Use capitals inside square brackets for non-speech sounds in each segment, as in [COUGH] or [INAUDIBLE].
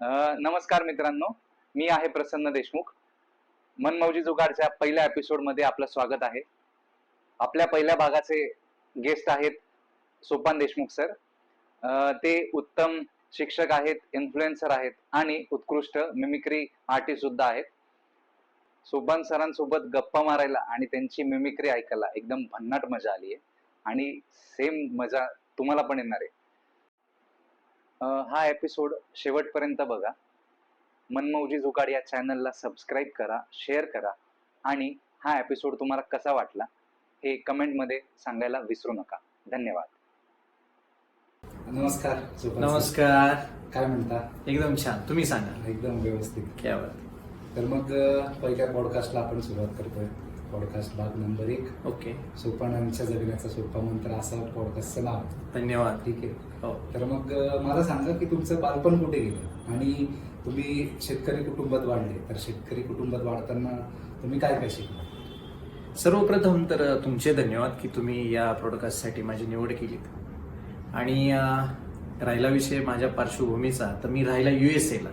नमस्कार मित्रांनो. मी आहे प्रसन्न देशमुख. मनमौजी जुगाडच्या पहिल्या एपिसोडमध्ये आपलं स्वागत आहे. आपल्या पहिल्या भागाचे गेस्ट आहेत सोपान देशमुख सर ते उत्तम शिक्षक आहेत इन्फ्लुएन्सर आहेत आणि उत्कृष्ट मिमिक्री आर्टिस्ट सुद्धा आहेत. सोपान सरांसोबत गप्पा मारायला आणि त्यांची मिमिक्री ऐकायला एकदम भन्नाट मजा आली आहे आणि सेम मजा तुम्हाला पण येणार आहे. हा एपिसोड शेवटपर्यंत बघा. मनमौजी जुगाड या चॅनलला सबस्क्राईब करा शेअर करा आणि हा एपिसोड तुम्हाला कसा वाटला हे कमेंटमध्ये सांगायला विसरू नका. धन्यवाद. नमस्कार नमस्कार. काय म्हणता? एकदम छान. तुम्ही सांगा. एकदम व्यवस्थित. क्या बात. तर मग पहिल्या पॉडकास्टला आपण सुरुवात करतोय. पॉडकास्ट भाग नंबर एक. ओके. सोपानांच्या जगण्याचा सोपा मंत्र असं पॉडकास्टचं नाव. धन्यवाद. ठीक आहे. हो. तर मग मला सांगा की तुमचं बालपण कुठे गेलं? आणि तुम्ही शेतकरी कुटुंबात वाढले. तर शेतकरी कुटुंबात वाढताना तुम्ही काय काय शिकला? सर्वप्रथम तर तुमचे धन्यवाद की तुम्ही या पॉडकास्टसाठी माझी निवड केली आणि राहिला विषय माझ्या पार्श्वभूमीचा तर मी राहिला युएसए ला.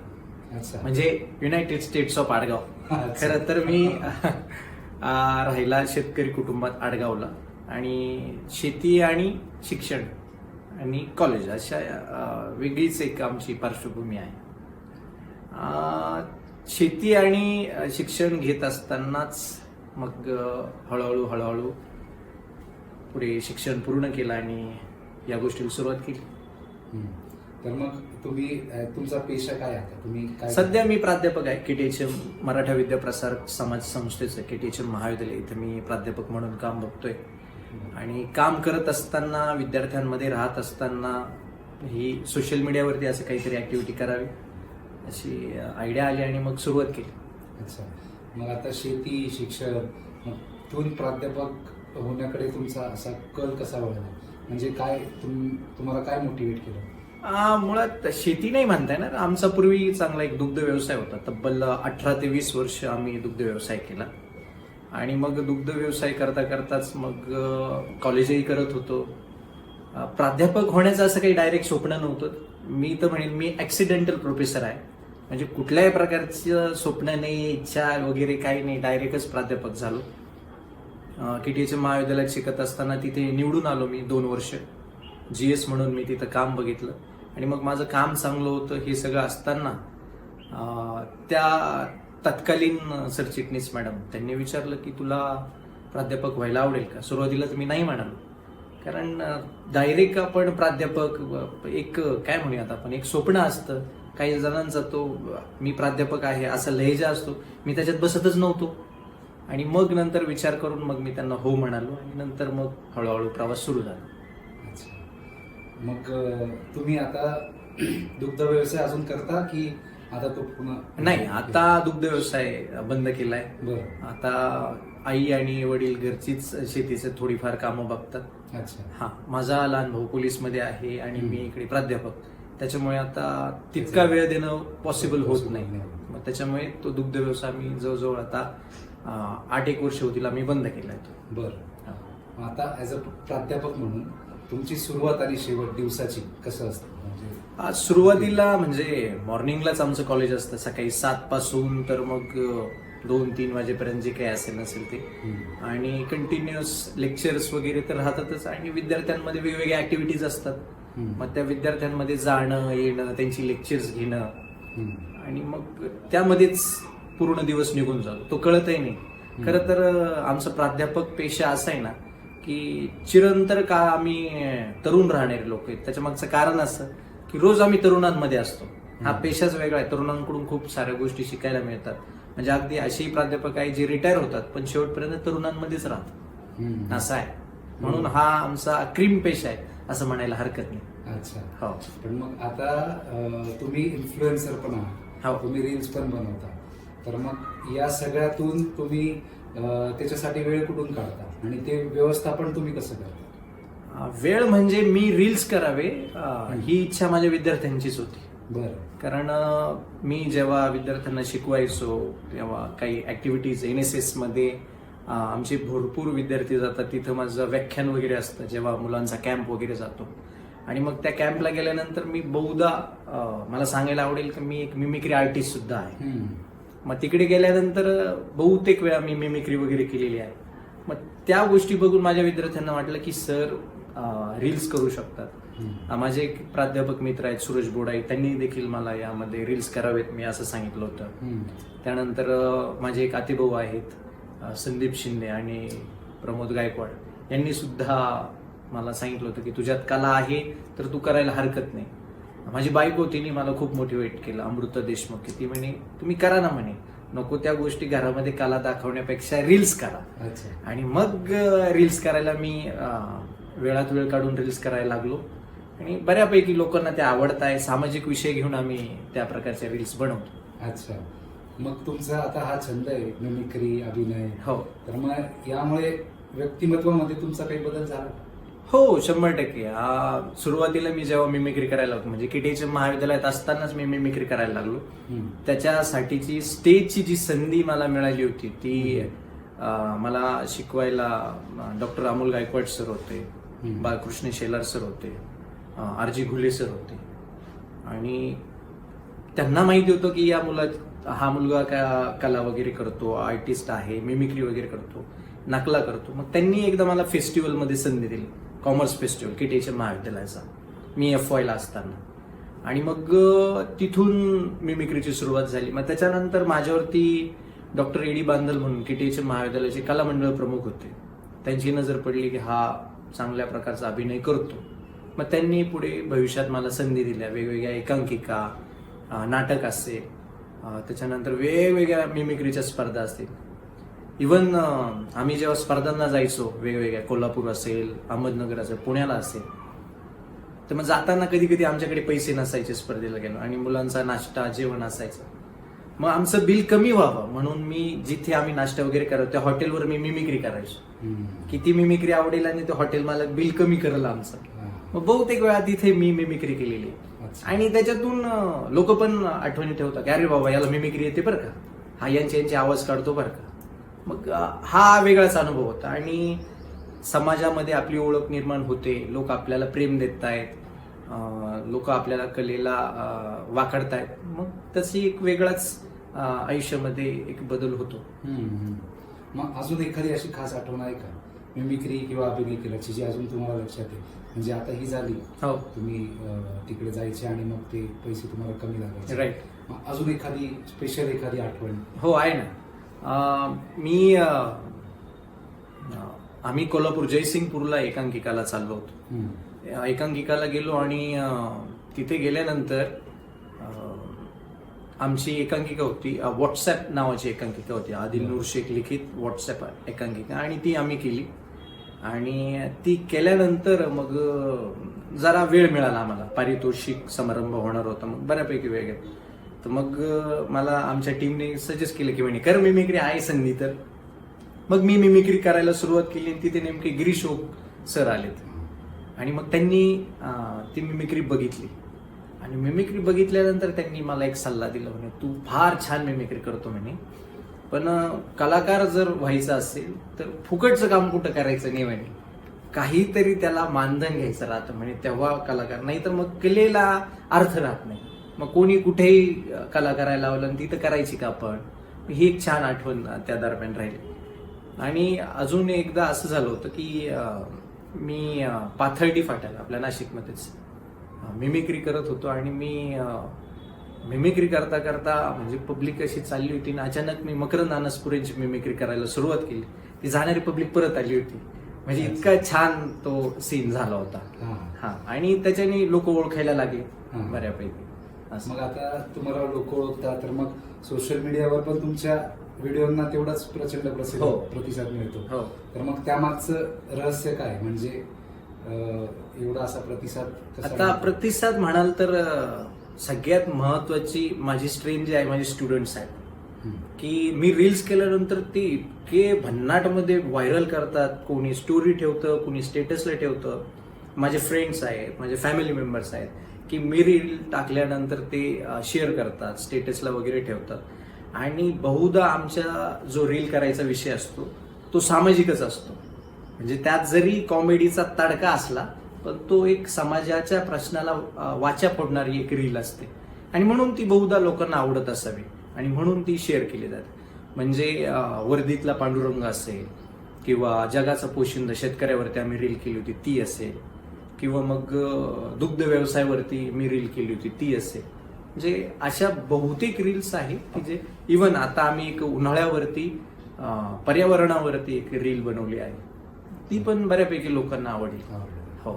अच्छा. म्हणजे युनायटेड स्टेट्स ऑफ आडगाव. खरं तर मी राहिला शेतकरी कुटुंबात आडगावला. आणि शेती आणि शिक्षण आणि कॉलेज अशा वेगळीच एक आमची पार्श्वभूमी आहे. शेती आणि शिक्षण घेत असतानाच मग हळूहळू हळूहळू पुढे शिक्षण पूर्ण केलं आणि या गोष्टीला सुरुवात केली. तर मग तुम्ही तुमचा पेशा काय आहे तुम्ही काय सध्या मी प्राध्यापक आहे केटीएचएम मराठा विद्याप्रसार समाज संस्थेचं केटीएचएम महाविद्यालय. इथं मी प्राध्यापक म्हणून काम बघतोय. आणि काम करत असताना विद्यार्थ्यांमध्ये राहत असताना ही सोशल मीडियावरती असं काहीतरी ऍक्टिव्हिटी करावी अशी आयडिया आली आणि मग सुरुवात केली. अच्छा. मग आता शेती शिक्षण मग प्राध्यापक होण्याकडे तुमचा असा कल कसा वळला? म्हणजे काय तुम तुम्हाला काय मोटिवेट केलं? मुळात शेती नाही म्हणता येणार आमचा पूर्वी चांगला एक दुग्ध व्यवसाय होता. तब्बल अठरा ते वीस वर्ष आम्ही दुग्ध व्यवसाय केला. आणि मग दुग्ध व्यवसाय करता करताच मग कॉलेजही करत होतो. प्राध्यापक होण्याचं असं काही डायरेक्ट स्वप्न नव्हतं. मी तर म्हणेन मी ॲक्सिडेंटल प्रोफेसर आहे. म्हणजे कुठल्याही प्रकारचं स्वप्न नाही इच्छा वगैरे काही नाही. डायरेक्टच प्राध्यापक झालो. केटीएच्या महाविद्यालयात शिकत असताना तिथे निवडून आलो मी दोन वर्ष. जी एस म्हणून मी तिथं काम बघितलं. आणि मग माझं काम चांगलं होतं हे सगळं असताना त्या तत्कालीन सरचिटणीस मॅडम त्यांनी विचारलं की तुला प्राध्यापक व्हायला आवडेल का? सुरुवातीला तर मी नाही म्हणालो. कारण डायरेक्ट आपण प्राध्यापक एक काय म्हणूया आता आपण एक स्वप्न असतं. काही जणांचा तो मी प्राध्यापक आहे असा लहेजा असतो. मी त्याच्यात बसतच नव्हतो. आणि मग नंतर विचार करून मग मी त्यांना हो म्हणालो आणि नंतर मग हळूहळू प्रवास सुरू झाला. मग तुम्ही आता दुग्ध व्यवसाय अजून करता की आता तो पुन्हा नाही आता दुग्ध व्यवसाय बंद केलाय. बरं. आता आई आणि वडील घरचीच शेतीचे थोडीफार कामं बघतात. अच्छा. हा माझा लहान भाऊ पोलीसमध्ये आहे आणि मी इकडे प्राध्यापक. त्याच्यामुळे आता तितका वेळ देणं पॉसिबल होत नाही. मग त्याच्यामुळे तो दुग्ध व्यवसाय मी जवळजवळ आता आठ एक वर्ष होतील आम्ही बंद केलाय तो. बरं. आता ऍज अ प्राध्यापक म्हणून तुमची सुरुवात आणि शेवट दिवसाची कसं असतं? म्हणजे आज सुरुवातीला म्हणजे मॉर्निंगलाच आमचं कॉलेज असतं. सकाळी सात पासून तर मग दोन तीन वाजेपर्यंत जे काही असेल नसेल ते. आणि कंटिन्युअस लेक्चर्स वगैरे तर राहतातच. आणि विद्यार्थ्यांमध्ये वेगवेगळ्या ऍक्टिव्हिटीज असतात. मग त्या विद्यार्थ्यांमध्ये जाणं येणं त्यांची लेक्चर्स घेणं. आणि मग त्यामध्येच पूर्ण दिवस निघून जातो. तो कळतही नाही. खरं तर आमचा प्राध्यापक पेशा असा आहे ना की चिरंतर का आम्ही तरुण राहणारे लोक आहेत. त्याच्या मागचं कारण असं की रोज आम्ही तरुणांमध्ये असतो. हा. पेशाच वेगळा आहे. तरुणांकडून खूप साऱ्या गोष्टी शिकायला मिळतात. म्हणजे अगदी असेही प्राध्यापक आहे जे रिटायर होतात पण शेवटपर्यंत तरुणांमध्येच राहतात. असा आहे. म्हणून हा आमचा क्रीम पेशा आहे असं म्हणायला हरकत नाही. अच्छा. हो. पण मग आता तुम्ही इन्फ्लुएन्सर पण आहात. हो. तुम्ही रील्स पण बनवता. तर मग या सगळ्यातून तुम्ही त्याच्यासाठी वेळ कुठून काढता? आणि ते व्यवस्थापन तुम्ही कसं करता? वेळ म्हणजे मी रील्स करावे ही. इच्छा माझ्या विद्यार्थ्यांचीच होती. बरं. कारण मी जेव्हा विद्यार्थ्यांना शिकवायचो तेव्हा काही ऍक्टिव्हिटीज एन एस एसमध्ये आमचे भरपूर विद्यार्थी जातात. तिथं माझं व्याख्यान वगैरे असतं जेव्हा मुलांचा कॅम्प वगैरे जातो. आणि मग त्या कॅम्पला गेल्यानंतर मी बहुधा मला सांगायला आवडेल की मी एक मिमिक्री आर्टिस्ट सुद्धा आहे. मग तिकडे गेल्यानंतर बहुतेक वेळा मी मिमिक्री वगैरे केलेली आहे. मग त्या गोष्टी बघून माझ्या विद्यार्थ्यांना वाटलं की सर रील्स करू शकतात. माझे एक प्राध्यापक मित्र आहेत सुरेश बोडाई त्यांनी देखील मला यामध्ये रील्स करावेत मी असं सांगितलं होतं. त्यानंतर माझे एक आतेभाऊ आहेत संदीप शिंदे आणि प्रमोद गायकवाड. यांनी सुद्धा मला सांगितलं होतं की तुझ्यात कला आहे तर तू करायला हरकत नाही. माझी बायको तिने मला खूप मोटिवेट केलं. अमृता देशमुख की ती म्हणे तुम्ही करा ना म्हणे. नको त्या गोष्टी घरामध्ये कला दाखवण्यापेक्षा रील्स करा. अच्छा. आणि मग रील्स करायला मी वेळात वेळ काढून रील्स करायला लागलो. आणि बऱ्यापैकी लोकांना ते आवडत आहे सामाजिक विषय घेऊन आम्ही त्या प्रकारच्या रील्स बनवतो. अच्छा. मग तुमचा आता हा छंद आहे मिमिक्री अभिनय. हो. तर मग यामुळे व्यक्तिमत्वामध्ये तुमचा काही बदल झाला? हो शंभर टक्के. सुरुवातीला मी जेव्हा मिमिक्री करायला लागलो म्हणजे किटीच्या महाविद्यालयात असतानाच मी मिमिक्री करायला लागलो. त्याच्यासाठीची स्टेजची जी संधी मला मिळाली होती ती मला शिकवायला डॉक्टर अमोल गायकवाड सर होते. बाळकृष्ण शेलार सर होते आर जी घुले सर होते. आणि त्यांना माहिती होतं की या मुला हा मुलगा का कला वगैरे करतो आर्टिस्ट आहे मिमिक्री वगैरे करतो नकला करतो. मग त्यांनी एकदा मला फेस्टिवलमध्ये संधी दिली. कॉमर्स फेस्टिवल किटेच्या महाविद्यालयाचा मी एफ वायला असताना. आणि मग तिथून मिमिक्रीची सुरुवात झाली. मग त्याच्यानंतर माझ्यावरती डॉक्टर एडी बांदल म्हणून के किटेचे महाविद्यालयाचे कलामंडळ प्रमुख होते. त्यांची नजर पडली की हा चांगल्या प्रकारचा अभिनय करतो. मग त्यांनी पुढे भविष्यात मला संधी दिल्या. वेगवेगळ्या एकांकिका नाटक असेल त्याच्यानंतर वेगवेगळ्या मिमिक्रीच्या स्पर्धा असतील. इवन आम्ही जेव्हा स्पर्धांना जायचो वेगवेगळ्या कोल्हापूर असेल अहमदनगर असेल पुण्याला असेल तर मग जाताना कधी कधी आमच्याकडे पैसे नसायचे स्पर्धेला गेलो आणि मुलांचा नाश्ता जेवण असायचं मग आमचं बिल कमी व्हावं म्हणून मी जिथे आम्ही नाश्ता वगैरे करतो त्या हॉटेलवर मी मिमिक्री करायचो. किती मिमिक्री आवडेल आणि ते हॉटेल मालक बिल कमी करेल आमचं. मग बहुतेक वेळा तिथे मी मिमिक्री केलेली. आणि त्याच्यातून लोक पण आठवणी ठेवतात की अरे बाबा याला मिमिक्री येते बरं का हा यांचे यांचे आवाज काढतो बरं का मग हा वेगळाच अनुभव होता. आणि समाजामध्ये आपली ओळख निर्माण होते. लोक आपल्याला प्रेम देत आहेत लोक आपल्याला कलेला वाकडतायत. मग तशी एक वेगळाच आयुष्यामध्ये एक बदल होतो. मग अजून एखादी अशी खास आठवण आहे का? मिमिक्री किंवा अभिनय केल्याची जी अजून तुम्हाला लक्षात आहे. म्हणजे आता ही झाली. हो. तुम्ही तिकडे जायचे आणि मग ते पैसे तुम्हाला कमी लागायचे. राईट मग अजून एखादी स्पेशल एखादी आठवण? हो आहे ना. मी आम्ही कोल्हापूर जयसिंगपूरला एकांकिकाला चाललो होतो. एकांकिकाला गेलो आणि तिथे गेल्यानंतर आमची एकांकिका होती व्हॉट्सॲप नावाची एकांकिका होती. आदिल नूर शेख लिखित व्हॉट्सॲप एकांकिका आणि ती आम्ही केली. आणि ती केल्यानंतर मग जरा वेळ मिळाला आम्हाला. पारितोषिक समारंभ होणार होता. मग बऱ्यापैकी वेळ गेला. तर मग मला आमच्या टीमने सजेस्ट केलं की म्हणे कर मिमिक्री आहे संधी तर. मग मी मिमिक्री करायला सुरुवात केली आणि तिथे नेमके गिरीश ओक सर आलेत. आणि मग त्यांनी ती मिमिक्री बघितली. आणि मिमिक्री बघितल्यानंतर त्यांनी मला एक सल्ला दिला म्हणे तू फार छान मिमिक्री करतो म्हणे. पण कलाकार जर व्हायचा असेल तर फुकटचं काम कुठं करायचं नाही म्हणे. काहीतरी त्याला मानधन घ्यायचं राहतं म्हणे तेव्हा कलाकार. नाही तर मग कलेला अर्थ राहत नाही. मग कोणी कुठेही कला करायला लावलं आणि तिथं करायची का आपण? ही एक छान आठवण त्या दरम्यान राहिली. आणि अजून एकदा असं झालं होतं की मी पाथर्डी फाट्याला आपल्या नाशिकमध्येच मिमिक्री करत होतो आणि मी मिमिक्री करता करता म्हणजे पब्लिक अशी चालली होती आणि अचानक मी मकरंद अनसपुरेंची मिमिक्री करायला सुरुवात केली. ती जाणारी पब्लिक परत आली होती. म्हणजे इतका छान तो सीन झाला होता. हा. आणि त्याच्याने लोक ओळखायला लागले. बऱ्यापैकी. असं. मग आता तुम्हाला लोक ओळखतात तर मग सोशल मीडियावर पण तुमच्या व्हिडिओना तेवढाच प्रचंड प्रसिद्ध हो. प्रतिसाद मिळतो हो तर मग त्यामागचं रहस्य काय म्हणजे अं, एवढा असा प्रतिसाद कसा आता मिळतो? प्रतिसाद म्हणाल तर अं, सगळ्यात महत्वाची माझी स्ट्रीम जी आहे माझे स्टुडंट्स आहेत हम्म. की मी रील्स केल्यानंतर ते इतके भन्नाटमध्ये व्हायरल करतात कोणी स्टोरी ठेवतं कोणी स्टेटसला ठेवतं माझे फ्रेंड्स आहेत माझे फॅमिली मेंबर्स आहेत की मी रील टाकल्यानंतर ते शेअर करतात स्टेटसला वगैरे ठेवतात. आणि बहुधा आमच्या जो रील करायचा विषय असतो तो सामाजिकच असतो. म्हणजे त्यात जरी कॉमेडीचा तडका असला पण तो एक समाजाच्या प्रश्नाला वाचा फोडणारी एक रील असते. आणि म्हणून ती बहुधा लोकांना आवडत असावी. आणि म्हणून ती शेअर केली जाते. म्हणजे वर्दीतला पांडुरंग असेल किंवा जगाचा पोशिंद शेतकऱ्यावरती आम्ही रील केली होती ती असेल. किंवा मग दुग्ध व्यवसायावरती मी रील केली होती ती असेल म्हणजे अशा बहुतेक रील्स आहेत की जे इवन आता आम्ही एक उन्हाळ्यावरती पर्यावरणावरती एक रील बनवली आहे. ती पण बऱ्यापैकी लोकांना आवडली. हो.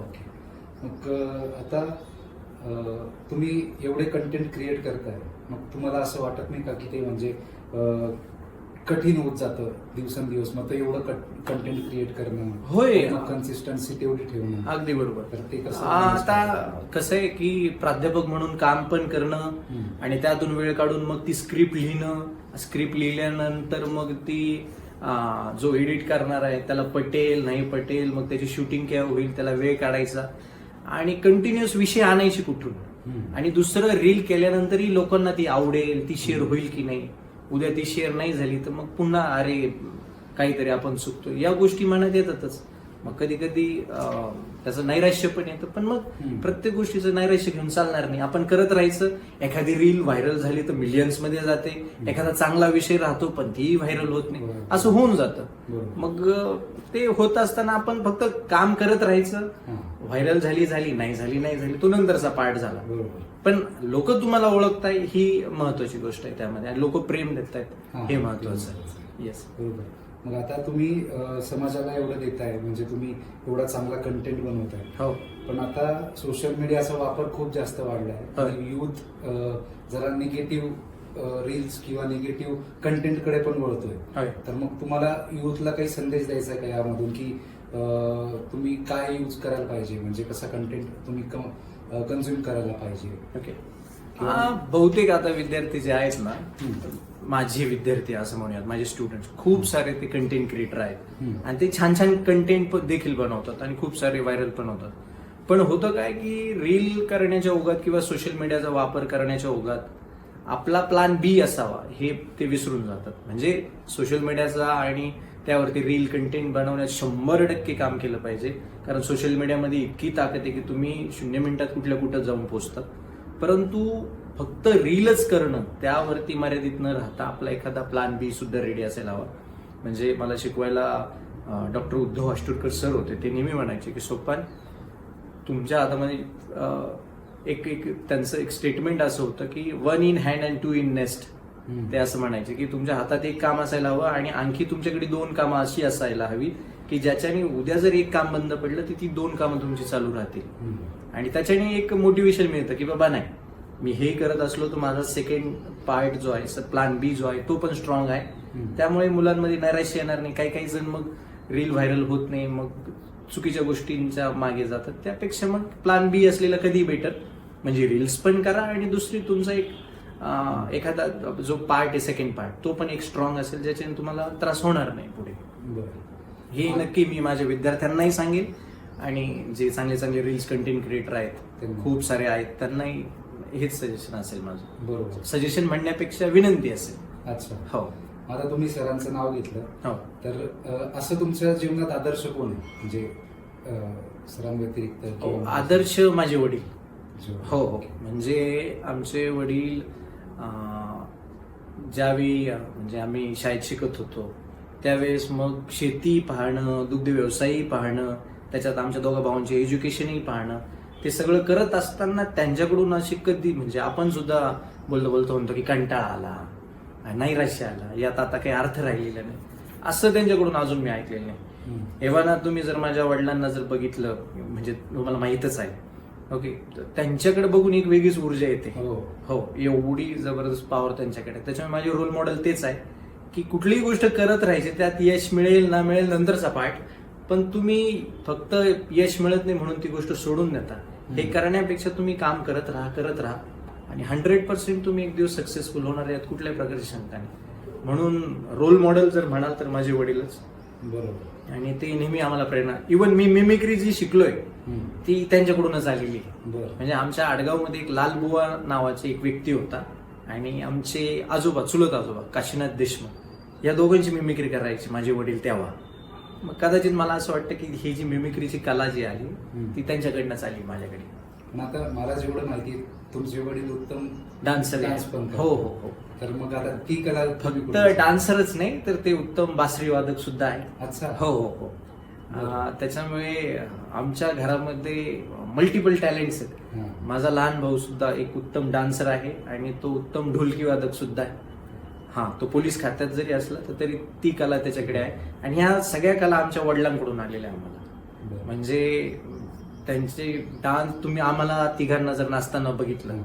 मग आता तुम्ही एवढे कंटेंट क्रिएट करताय. मग तुम्हाला असं वाटत नाही का की ते म्हणजे कठीण होत जातं दिवसेंदिवस. मग एवढं कंटेंट क्रिएट करणं होय. कन्सिस्टन्सी तेवढी ठेवणं. अगदी बरोबर. तर ते कसं आता कसं आहे की प्राध्यापक म्हणून काम पण करणं. आणि त्यातून वेळ काढून मग ती स्क्रिप्ट लिहिणं. स्क्रिप्ट लिहिल्यानंतर मग ती जो एडिट करणार आहे त्याला पटेल नाही पटेल मग त्याची शूटिंग केव्हा होईल त्याला वेळ काढायचा. आणि कंटिन्युअस विषय आणायची कुठून. आणि दुसरं रील केल्यानंतरही लोकांना ती आवडेल ती शेअर होईल की नाही? उद्या ती शेअर नाही झाली तर मग पुन्हा अरे काहीतरी आपण चुकतो या गोष्टी मनात येतातच. मग कधी कधी त्याचं नैराश्य पण येतं. पण मग. प्रत्येक गोष्टीचं नैराश्य घेऊन चालणार नाही. आपण करत राहायचं. एखादी रील व्हायरल झाली तर मिलियन्समध्ये जाते. एखादा चांगला विषय राहतो पण तीही व्हायरल होत नाही. असं होऊन जातं. मग ते होत असताना आपण फक्त काम करत राहायचं. व्हायरल झाली झाली नाही झाली नाही झाली तो नंतरचा पार्ट झाला. पण लोक तुम्हाला ओळखताय ही महत्वाची गोष्ट आहे त्यामध्ये. आणि लोक प्रेम देत हा. आहेत हे महत्वाचं आहे. येस बरोबर. मग आता तुम्ही अं, समाजाला एवढं देताय म्हणजे तुम्ही एवढा चांगला कंटेंट बनवताय. हो. पण आता सोशल मीडियाचा वापर खूप जास्त वाढला होय. आहे युथ जरा निगेटिव्ह रील्स किंवा निगेटिव्ह कंटेंटकडे पण वळतोय. होय तर मग तुम्हाला युथला काही संदेश द्यायचा आहे का यामधून? की अं, तुम्ही काय यूज करायला पाहिजे? म्हणजे कसा कंटेंट तुम्ही कन्झ्युम करायला पाहिजे. ओके हा, बहुतेक आता विद्यार्थी जे आहेत ना. माझे विद्यार्थी असं म्हणूयात माझे स्टुडंट खूप सारे ते कंटेंट क्रिएटर आहेत. आणि ते छान छान कंटेंट देखील बनवतात आणि खूप सारे व्हायरल पण होतात. पण होतं काय की रील करण्याच्या ओघात किंवा सोशल मीडियाचा वापर करण्याच्या ओघात आपला प्लान बी असावा हे ते विसरून जातात. म्हणजे सोशल मीडियाचा आणि त्यावरती रील कंटेंट बनवण्यात शंभर टक्के काम केलं पाहिजे. कारण सोशल मीडियामध्ये इतकी ताकद आहे की तुम्ही शून्य मिनिटात कुठल्या कुठं जाऊन पोहोचतात परंतु फक्त रीलच करणं त्यावरती मर्यादित न राहता आपला एखादा प्लान बी सुद्धा रेडी असायला हवा. म्हणजे मला शिकवायला डॉक्टर उद्धव अष्टुरकर सर होते ते नेहमी म्हणायचे की सोपान तुमच्या हातामध्ये एक एक त्यांचं एक स्टेटमेंट असं होतं की one in hand and two in nest ते असं म्हणायचे की तुमच्या हातात एक काम असायला हवं आणि आणखी तुमच्याकडे दोन कामं अशी असायला हवी की ज्याच्याने उद्या जर एक काम बंद पडलं तर ती दोन कामं तुमची चालू राहतील. आणि त्याच्याने एक मोटिवेशन मिळतं की बाबा नाही मी हे करत असलो तर माझा सेकंड पार्ट जो आहे प्लान बी जो आहे तो पण स्ट्रॉंग आहे. त्यामुळे मुलांमध्ये नैराश्य येणार नाही. काही काही जण मग रील व्हायरल होत नाही मग चुकीच्या गोष्टींच्या मागे जातात. त्यापेक्षा मग प्लान बी असलेलं कधी बेटर म्हणजे रील्स पण करा आणि दुसरी तुमचा एक एखादा जो पार्ट आहे सेकंड पार्ट तो पण एक स्ट्रॉंग असेल ज्याच्याने तुम्हाला त्रास होणार नाही पुढे. हे नक्की मी माझ्या विद्यार्थ्यांनाही सांगेन आणि जे चांगले चांगले रील्स कंटेंट क्रिएटर आहेत. खूप सारे आहेत त्यांनाही हेच सजेशन असेल माझं. बरोबर. सजेशन म्हणण्यापेक्षा विनंती असेल. अच्छा. हो. आता तुम्ही सरांचं नाव घेतलं. हो. तर असं तुमच्या जीवनात आदर्श कोण आहे? म्हणजे सरांव्यतिरिक्त हो, आदर्श माझे वडील. हो हो. म्हणजे आमचे वडील ज्यावेळी म्हणजे आम्ही शाळेत शिकत होतो त्यावेळेस मग शेती पाहणं दुग्ध व्यवसायही पाहणं त्याच्यात आमच्या दोघा भावांचे एज्युकेशनही पाहणं ते सगळं करत असताना त्यांच्याकडून अशी कधी म्हणजे आपण सुद्धा बोलतो बोलतो म्हणतो की कंटाळा आला नैराश्य आला यात आता काही अर्थ राहिलेला नाही असं त्यांच्याकडून अजून मी ऐकलेलं नाही. एव्हाना तुम्ही जर माझ्या वडिलांना जर बघितलं म्हणजे तुम्हाला माहीतच आहे ओके त्यांच्याकडे बघून एक वेगळीच ऊर्जा येते. हो. हो एवढी जबरदस्त पॉवर त्यांच्याकडे. त्याच्यामुळे माझे रोल मॉडेल तेच आहे की कुठलीही गोष्ट करत राहायची त्यात यश मिळेल ना मिळेल नंतरचा पार्ट पण तुम्ही फक्त यश मिळत नाही म्हणून ती गोष्ट सोडून देता. हे. करण्यापेक्षा तुम्ही काम करत राहा करत राहा. आणि हंड्रेड पर्सेंट तुम्ही एक दिवस सक्सेसफुल होणार यात कुठल्याही प्रकारची शंका नाही. म्हणून रोल मॉडेल जर म्हणाल तर माझे वडीलच. बरोबर. आणि ते नेहमी आम्हाला प्रेरणा. इवन मी मिमिक्री जी शिकलोय. ती त्यांच्याकडूनच आलेली. म्हणजे आमच्या आडगावमध्ये एक लालबुवा नावाचे एक व्यक्ती होता आणि आमचे आजोबा चुलत आजोबा काशीनाथ देशमुख या दोघांची मिमिक्री करायची माझे वडील तेव्हा. मग कदाचित मला असं वाटतं की ही जी मिमिक्रीची कला जी आली. ती त्यांच्याकडनंच आली माझ्याकडे. मला जेवढं माहिती तुमचे वडील उत्तम डान्सर डान्स पण. हो हो हो. तर मग आता ती कला फक्त डान्सरच नाही तर ते उत्तम बासरी वादक सुद्धा आहे. अच्छा. हो हो हो. त्याच्यामुळे आमच्या घरामध्ये मल्टिपल टॅलेंट्स आहेत. माझा लहान भाऊ सुद्धा एक उत्तम डान्सर आहे आणि तो उत्तम ढोलकी वादक सुद्धा आहे. हा तो पोलीस खात्यात जरी असला तर तरी ती कला त्याच्याकडे आहे. आणि ह्या सगळ्या कला आमच्या वडिलांकडून आलेल्या आम्हाला. म्हणजे त्यांचे डान्स तुम्ही आम्हाला तिघांना जर नाचताना बघितलं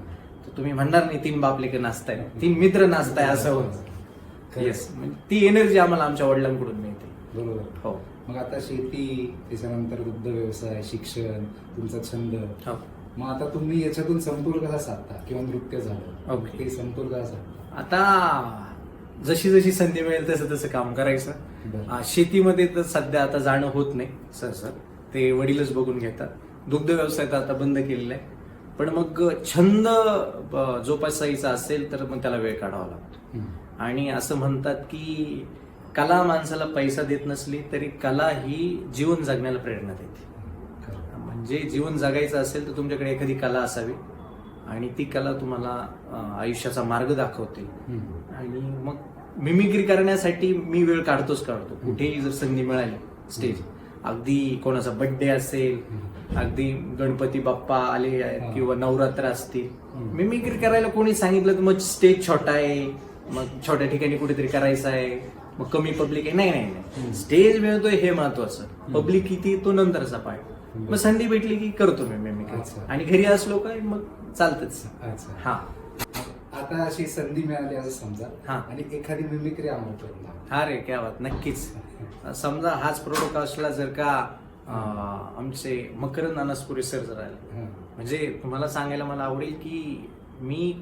तर तुम्ही म्हणणार नाही तीन बापले का नाचताय. तीन मित्र नाचताय असं होतं. येस ती एनर्जी आम्हाला आमच्या वडिलांकडून मिळते. बरोबर. हो. मग आता शेती त्याच्यानंतर दुग्ध व्यवसाय शिक्षण तुमचा छंद. हो. मग आता तुम्ही याच्यातून समतोल कसा साधता? किंवा नृत्य झालं. ओके. ते समतोल कसा साधता? आता जशी जशी संधी मिळेल तसं तसं काम करायचं. शेतीमध्ये तर सध्या आता जाणं होत नाही सर सर. ते वडीलच बघून घेतात. दुग्ध व्यवसाय तर आता बंद केलेला आहे. पण मग छंद जोपासायचा असेल तर मग त्याला वेळ काढावा लागतो. आणि असं म्हणतात की कला माणसाला पैसा देत नसली तरी कला ही जीवन जगण्याला प्रेरणा देते. म्हणजे जीवन जगायचं असेल तर तुमच्याकडे एखादी कला असावी आणि ती कला तुम्हाला आयुष्याचा मार्ग दाखवते. आणि मग मिमिक्री करण्यासाठी मी वेळ काढतोच काढतो कुठेही जर संधी मिळाली स्टेज अगदी कोणाचा बर्थडे असेल अगदी गणपती बाप्पा आले आहेत. किंवा नवरात्र असतील. मिमिक्री करायला कोणी सांगितलं तर मग स्टेज छोटा आहे मग छोट्या ठिकाणी कुठेतरी करायचं आहे मग कमी पब्लिक आहे नाही नाही. नाही स्टेज मिळतोय हे महत्वाचं पब्लिक किती तो नंतरचा पार्ट हम्म. मग संधी भेटली की करतो मी मिमिक्री. आणि घरी असलो काय मग चालतच हा आता अशी संधी मिळाली असं समजा हा. आणि एखादी मिमिक्री आम्हाला करून दाखवा. हा रे क्या बात नक्कीच समजा हाच प्रोडक्ट असला जर का अं, आमचे मकरंद अनसपुरे सर जर आले हा. म्हणजे तुम्हाला सांगायला मला आवडेल की मी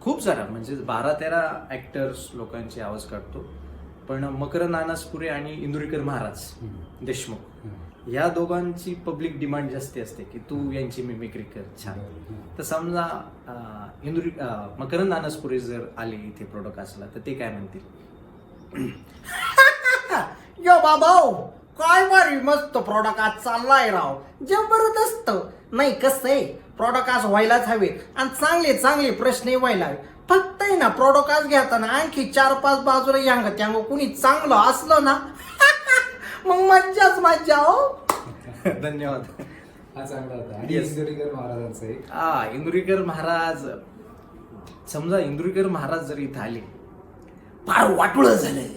खूप सारा म्हणजे बारा तेरा ऍक्टर्स लोकांचे आवाज काढतो पण मकरंद अनासपुरे आणि इंदुरीकर महाराज. देशमुख हा. या दोघांची पब्लिक डिमांड जास्ती असते की तू यांची मिमिक्री कर छान. तर समजा अं, इंदुरी मकरंद अनासपुरे जर आले इथे प्रोडक्ट असला तर ते काय म्हणतील? [LAUGHS] यो बाबा काय भारी मस्त प्रोडक्ट आज चाललाय राव. जबरदस्त. नाही कसं आहे? प्रॉडक्ट आज व्हायलाच हवे आणि चांगले चांगले प्रश्न व्हायला हवे. फक्त आहे ना प्रॉडक्ट आज घेताना आणखी चार पाच बाजूला यांग त्यांग कुणी चांगलं असलं ना [LAUGHS] मग मज्जाच मज्जा हो. [LAUGHS] धन्यवाद. हा चांगला होता. आणि Yes. इंदुरीकर महाराजांचा एक. हा इंदुरीकर महाराज समजा इंदुरीकर महाराज जर इथं आले फार वाटुळ झालंय.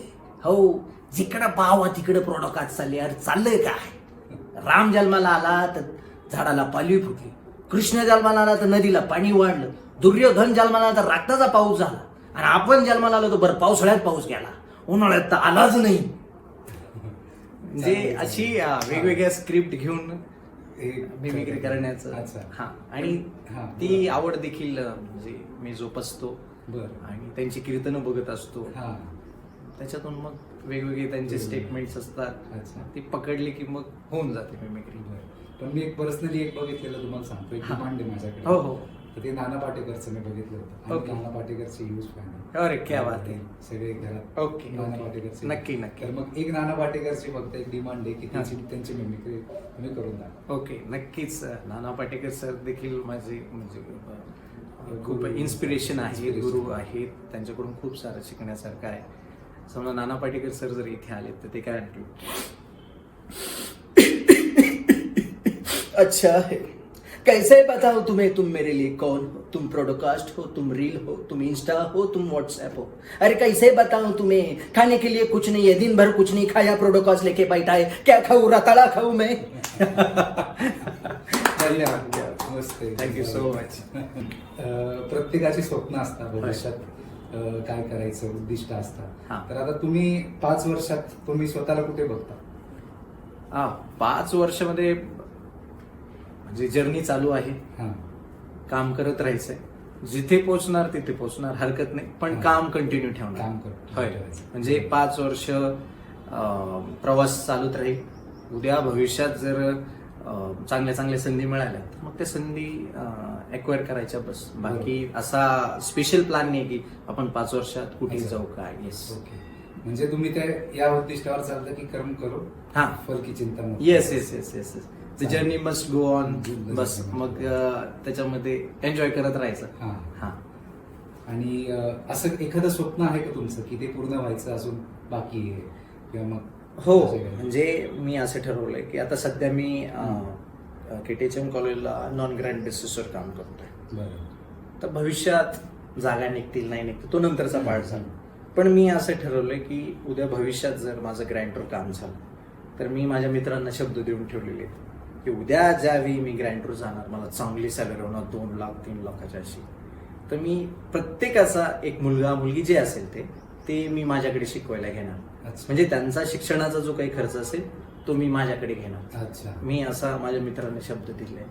हो जिकडं पाहावा तिकडे प्रॉडक्ट आज चालले अरे चाललंय काय? राम जन्माला आला तर झाडाला पालवी फुटली. कृष्ण जन्माला आला तर नदीला पाणी वाढलं. दुर्योधन जन्माला आला तर रक्ताचा पाऊस झाला. आणि आपण जन्माला आलो तर बरं पावसाळ्यात पाऊस गेला. उन्हाळ्यात तर आलाच नाही. म्हणजे अशी वेगवेगळ्या स्क्रिप्ट घेऊन मिमिक्री करण्याचं. हा. आणि हा, ती आवड देखील म्हणजे मी जोपासतो. बर. आणि त्यांची कीर्तनं बघत असतो. हा. त्याच्यातून मग वेगवेगळे त्यांचे स्टेटमेंट्स असतात. ती पकडली की मग होऊन जाते मिमिक्री. पण मी एक पर्सनली एक बघितलेलं तुम्हाला सांगतो एक. डिमांड आहे माझ्याकडे. हो, हो. तर ते नाना पाटेकरचं मी बघितलं होतं. आणि नाना पाटेकरचे यूज फॅन अरे क्या बात आहे सगळे घरात ओके, नाना. पाटेकरचे नक्की, नक्की. तर मग एक नाना पाटेकरची फक्त एक डिमांड आहे की हा. त्यांची त्यांची मिमिक्री तुम्ही करून द्या ओके नक्कीच नाना पाटेकर सर देखील माझे म्हणजे अं, खूप इन्स्पिरेशन आहे Inspiration. गुरु आहेत त्यांच्याकडून खूप सारं शिकण्यासारखं आहे समजा नाना पाटेकर सर जर इथे आले तर ते काय म्हणतील [COUGHS] अच्छा है कैसे बताओ तुम्हें? तुम मेरे लिए कौन हो? तुम प्रोडकास्ट हो तुम रील हो तुम इंस्टा हो तुम व्हाट्सएप हो। अरे कैसे बताऊं तुम्हें? खाने के लिए कुछ नहीं है दिन भर कुछ नहीं खाया प्रोडकास्ट लेके बैठा है क्या खाऊं? रताड़ा खाऊं मैं? धन्यवाद. थँक्यू सो मच प्रत्येकाची स्वप्न असतात भविष्यात अं, काय करायचं उद्दिष्ट असतात. हा. तर आता तुम्ही पाच वर्षात तुम्ही स्वतःला कुठे बघता? हा पाच वर्षामध्ये म्हणजे जर्नी चालू आहे. हा. काम करत राहायचंय. जिथे पोहोचणार तिथे पोहोचणार हरकत नाही. पण. काम कंटिन्यू ठेवणार. काम कर- होय. म्हणजे पाच वर्ष प्रवास चालूच राहील. उद्या भविष्यात जर चांगल्या चांगल्या संधी मिळाल्या तर मग त्या संधी अक्वायर करायच्या बस. बाकी असा स्पेशल प्लॅन नाही की आपण पाच वर्षात कुठे. जाऊ काय येस ओके म्हणजे तुम्ही त्या या उद्दिष्टावर चालतं की कर्म करो. हा. फल की चिंता नको. Yes yes yes yes the journey must go on बस. मग त्याच्यामध्ये एन्जॉय करत राहायचं. हा. हा. आणि असं एखादं स्वप्न आहे का तुमचं की ते पूर्ण व्हायचं अजून बाकी आहे? किंवा मग हो? म्हणजे मी असं ठरवलंय की आता सध्या मी केटीएचएम कॉलेजला नॉन ग्रँड बेसिसवर काम करतोय. तर भविष्यात जागा निघतील नाही निघतील तो नंतरचा पार्ट झाला. पण मी असं ठरवलंय की उद्या भविष्यात जर माझं ग्रँटवर काम झालं तर मी माझ्या मित्रांना शब्द देऊन ठेवलेले आहेत. की उद्या ज्यावेळी मी ग्रँटवर जाणार मला चांगली सॅलरी होणार दोन लाख तीन लाखाची अशी. तर मी प्रत्येकाचा एक मुलगा मुलगी जे असेल ते ते मी माझ्याकडे शिकवायला घेणार. म्हणजे त्यांचा शिक्षणाचा जो काही खर्च असेल तो मी माझ्याकडे घेणार. मी असा माझ्या मित्रांना शब्द दिले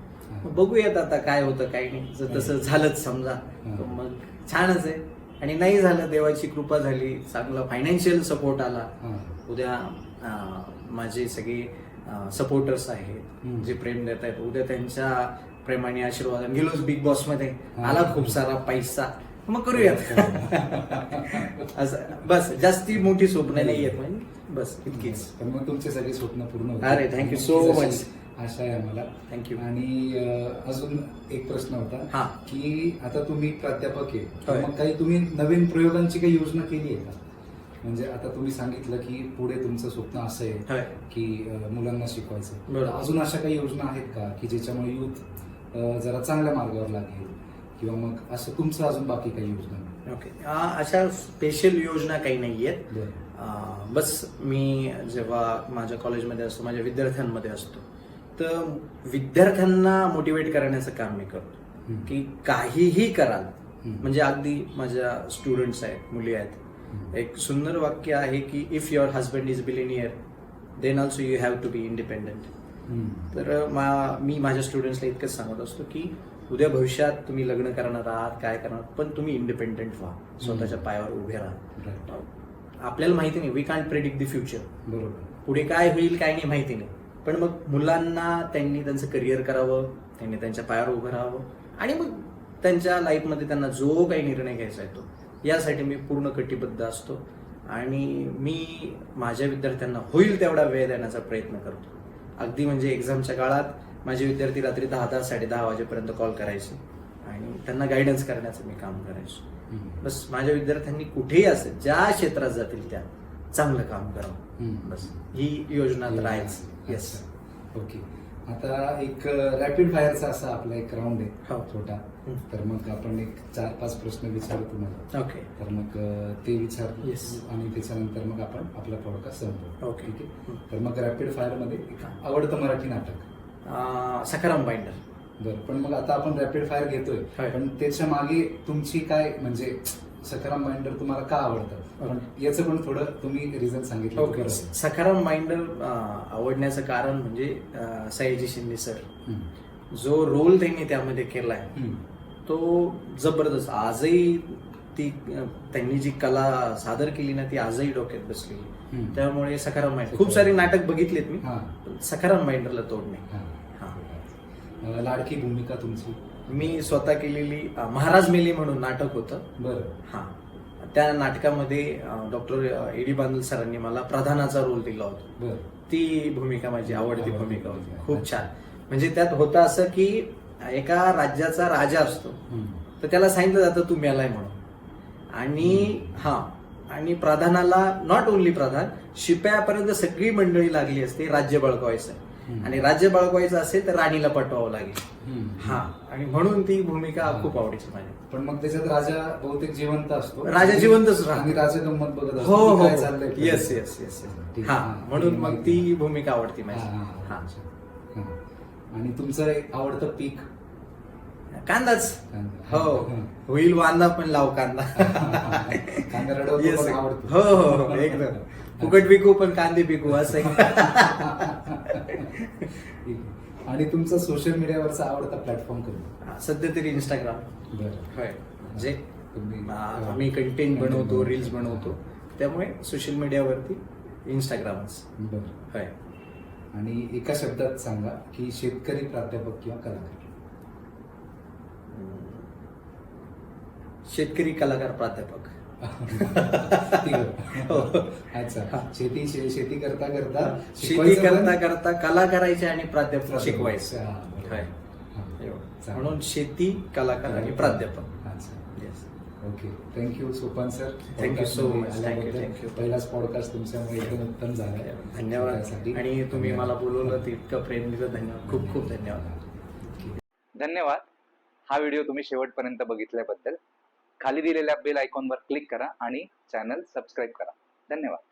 बघूयात आता काय होतं काय नाही. जर तसं झालंच समजा मग छानच आहे. आणि नाही झालं देवाची कृपा झाली चांगला फायनान्शियल सपोर्ट आला. उद्या माझे सगळे सपोर्टर्स आहेत. जे प्रेम देत आहेत उद्या त्यांच्या प्रेमाने आशीर्वाद गेलोच बिग बॉसमध्ये हा. आला खूप सारा पैसा मग करूयात [LAUGHS] असं बस जास्ती मोठी स्वप्न नाही म्हणजे बस इतकीच पण मग तुमचे सगळे स्वप्न पूर्ण. अरे, नक्कीच much. अशी आशा आहे आम्हाला you. आणि अजून एक प्रश्न हा. होता की आता तुम्ही प्राध्यापक आहे. मग काही तुम्ही नवीन प्रयोगांची काही योजना केली आहे का म्हणजे आता तुम्ही सांगितलं की पुढे तुमचं स्वप्न असं आहे. की मुलांना शिकवायचं अजून अशा काही योजना आहेत का की ज्याच्यामुळे युथ जरा चांगल्या मार्गावर लागेल किंवा मग असं तुमचं अजून बाकी काही योजना ओके अशा स्पेशल योजना काही नाही आहेत बस मी जेव्हा माझ्या कॉलेजमध्ये असतो माझ्या विद्यार्थ्यांमध्ये असतो तर विद्यार्थ्यांना मोटिवेट करण्याचं काम मी करतो. की काहीही कराल. म्हणजे अगदी माझ्या स्टुडंट्स आहेत मुली आहेत. एक सुंदर वाक्य आहे की if your husband is billionaire then also you have to be independent. तर मा मी माझ्या स्टुडंट्सला इतकंच सांगत असतो की उद्या भविष्यात तुम्ही लग्न करणार आहात काय करणार पण तुम्ही इंडिपेंडेंट व्हा. स्वतःच्या पायावर उभे राहा. आपल्याला माहिती नाही we can't predict the future बरोबर. पुढे काय होईल काय नाही माहिती नाही. पण मग मुलांना त्यांनी त्यांचं करिअर करावं त्यांनी त्यांच्या पायावर उभं राहावं आणि मग त्यांच्या लाईफमध्ये त्यांना जो काही निर्णय घ्यायचा आहे तो. यासाठी मी पूर्ण कटिबद्ध असतो आणि मी माझ्या विद्यार्थ्यांना होईल तेवढा वेळ देण्याचा प्रयत्न करतो अगदी म्हणजे एक्झामच्या काळात माझे विद्यार्थी रात्री दहा दहा साडे दहा वाजेपर्यंत कॉल करायचे आणि त्यांना गायडन्स करण्याचं मी काम करायचो. बस माझ्या विद्यार्थ्यांनी कुठेही असेल ज्या क्षेत्रात जातील त्या चांगलं काम करावं. बस ही योजना आहेच येस. ओके आता एक रॅपिड फायरचा असा आपला एक राऊंड आहे हो. छोटा. तर मग आपण एक चार पाच प्रश्न विचारू तुम्हाला ओके तर मग ते विचार. आणि त्याच्यानंतर मग आपण आपला पॉडकास्ट संपवू Okay. ठीक आहे. तर मग रॅपिड फायरमध्ये एक आवडतं मराठी नाटक अं, सखाराम बाइंडर बरं पण मग आता आपण रॅपिड फायर घेतोय. पण त्याच्यामागे तुमची काय म्हणजे सखाराम माइंडर तुम्हाला का आवडतं पण याचं पण थोडं तुम्ही रिझन सांगितलं ओके. सखाराम बाइंडर आवडण्याचं कारण म्हणजे सयाजी शिंदे सर. जो रोल त्यांनी त्यामध्ये केलाय हम्म. तो जबरदस्त. आजही ती त्यांनी जी कला सादर केली ना ती आजही डोक्यात बसली हम्म. त्यामुळे सखाराम माइंडर खूप सारी नाटक बघितलेत मी सखाराम माइंडरला तोड नाही. लाडकी भूमिका तुमची? मी स्वतः केलेली महाराज मेली म्हणून नाटक होतं. बरं. हा. त्या नाटकामध्ये डॉक्टर एडी बांदल सरांनी मला प्रधानाचा रोल दिला होता. ती भूमिका माझी आवडती भूमिका होती. खूप छान. म्हणजे त्यात होतं असं की एका राज्याचा राजा असतो. तर त्याला सांगितलं जातं तू मेलाय म्हणून आणि हा आणि प्रधानाला नॉट ओन्ली प्रधान शिप्यापर्यंत सगळी मंडळी लागली असते राज्य बळकवायचं. आणि राज्य बळकवायचं असेल तर राणीला पटवावं लागेल. हा आणि म्हणून ती भूमिका हा. खूप आवडीची माझी पण मग त्याच्यात राजा बहुतेक जिवंत असतो राजा जिवंतच राहतो. राजा गंमत बघत हो हो चाललंय येस येस येस हा. म्हणून हा. मग ती भूमिका आवडती हा, माझी हा, हा हा. आणि तुमचं एक आवडतं पीक? कांदाच. कांदा. हो. होईल वांदा पण लाव कांदा. कांदा रडवतो Yes. पण आवडतो. हो हो हो, एकदम. फुकट पिकू पण कांदे पिकू असं आहे. ठीक आहे. आणि तुमचा सोशल मीडियावरचा आवडता प्लॅटफॉर्म कोणता? सध्या तरी इंस्टाग्राम बरं. होय. म्हणजे तुम्ही आ, आम्ही कंटेंट बनवतो रील्स बनवतो. त्यामुळे सोशल मीडियावरती इंस्टाग्रामच बरं. होय. आणि एका शब्दात सांगा की शेतकरी प्राध्यापक किंवा कलाकार शेतकरी कलाकार प्राध्यापक तिघं. [LAUGHS] अच्छा शेती शेती करता करता शेती? करता करता कला करायची आणि प्राध्यापक शिकवायचं हा, हा. म्हणून शेती कलाकार आणि प्राध्यापक. Okay. Thank you Sopan sir Thank you, मध्ये thank you. पहिलाच पॉडकास्ट तुमच्यामुळे एकदम उत्तम झाला. धन्यवाद. आणि तुम्ही मला. बोलवलं ते इतकं प्रेम दिलं धन्यवाद. खूप खूप धन्यवाद. धन्यवाद. हा व्हिडिओ तुम्ही शेवटपर्यंत बघितल्याबद्दल खाली दिलेल्या बेल आयकॉनवर क्लिक करा आणि चॅनल सबस्क्राईब करा. धन्यवाद.